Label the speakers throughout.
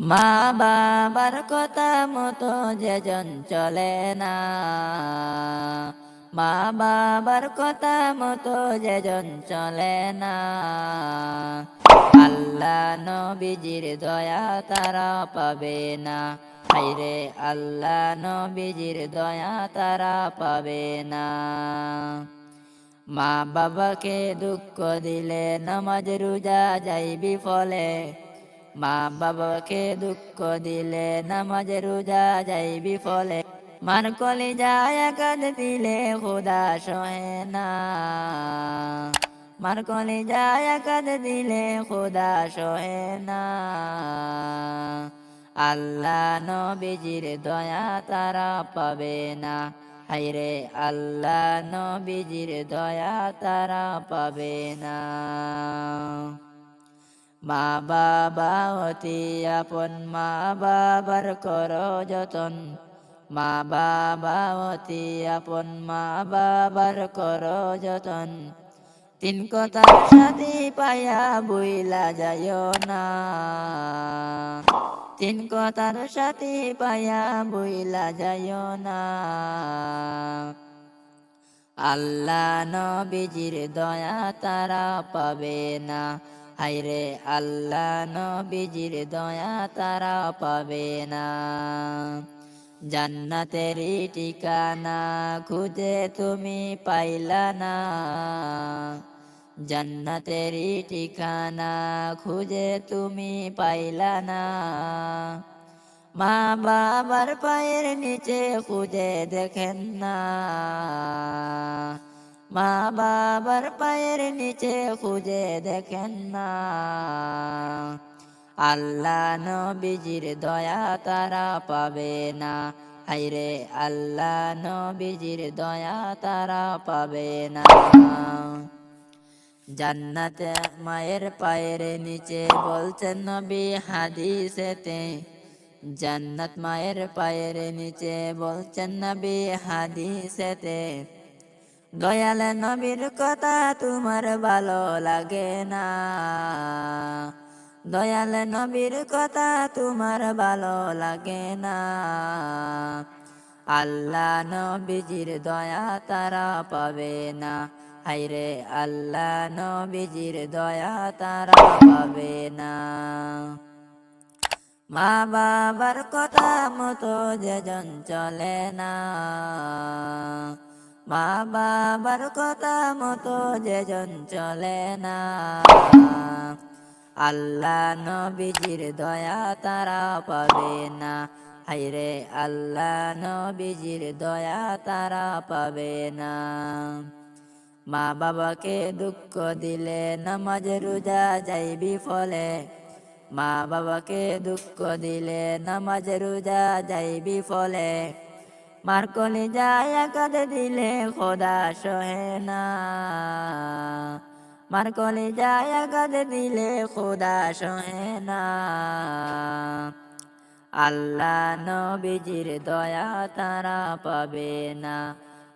Speaker 1: মা বাবার কথা মতো যেজন চলে না। মা বাবার কথা মতো যেজন চলে না। আল্লাহ নবীজির দয়া তারা পাবে না। হাইরে আল্লাহ নবীজির দয়া তারা পাবে না। মা বাবাকে দুঃখ দিলে নামাজ রোজা যাইবি ফলে। মা বাবাকে দুঃখ দিলে, নামাজ রোজা যাইবি ফলে মার কলি যায় কাঁদ দিলে, খোদা সহে না। মার কলি যায় কাঁদ দিলে, খোদা সহে না। আল্লাহ নবীজির দয়া তারা পাবে না। হাইরে আল্লাহ নবীজির দয়া তারা পাবে না। মা বাবা অতি আপন, মা বাবার কর যতন। মা বাবা অতি আপন, মা বাবার কর যতন। তিন কথার সাথে পায়া বইলা যায় না। তিন কথার সাথে পায়া বইলা যায় না। আল্লাহ নবীজির দয়া তারা পাবে না। হাইরে আল্লাহ নবীজির দয়া তারা পাবে না। জান্নাতেরই ঠিকানা খুঁজে তুমি পাইলা না। জান্নাতেরই ঠিকানা খুঁজে তুমি পাইলা না। মা বাবার পায়ের নিচে খুঁজে দেখেন না। মা বাবার পায়ের নিচে খুঁজে দেখেন না। আল্লাহ নবীজির দয়া তারা পাবে না। হাইরে আল্লাহ নবীজির দয়া তারা পাবে না। জান্নাতে মায়ের পায়ের নিচে বলছেন নবী হাদিসেতে, জান্নাত মায়ের পায়ের নিচে বলছেন নবী হাদিসেতে। দয়াল নবীর কথা তোমার ভালো লাগে না। দয়াল নবীর কথা তোমার ভালো লাগে না। আল্লাহ নবীজির দয়া তারা পাবে না। হাইরে আল্লাহ নবীজির দয়া তারা পাবে না। মা বাবার কথা মতো যেজন চলে না। মা বাবার কথা মতো যেজন চলে না। আল্লাহ নবীজির দয়া তারা পাবে না। হাইরে আল্লাহ নবীজির দয়া তারা পাবে না। মা বাবাকে দুঃখ দিলে নামাজ রোজা যাইবি ফলে। মা বাবাকে দুঃখ দিলে নামাজ রোজা যাইবি ফলে। মার কলি যায় কাঁদে দিলে খোদা সহে না। মার কলি যায় কাঁদে দিলে খোদা সহে না। আল্লাহ নবীজির দয়া তারা পাবে না।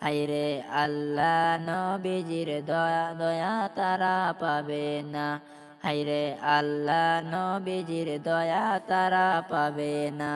Speaker 1: হাইরে আল্লাহ নবীজির দয়া দয়া তারা পাবে না। হাইরে আল্লাহ নবীজির দয়া তারা পাবে না।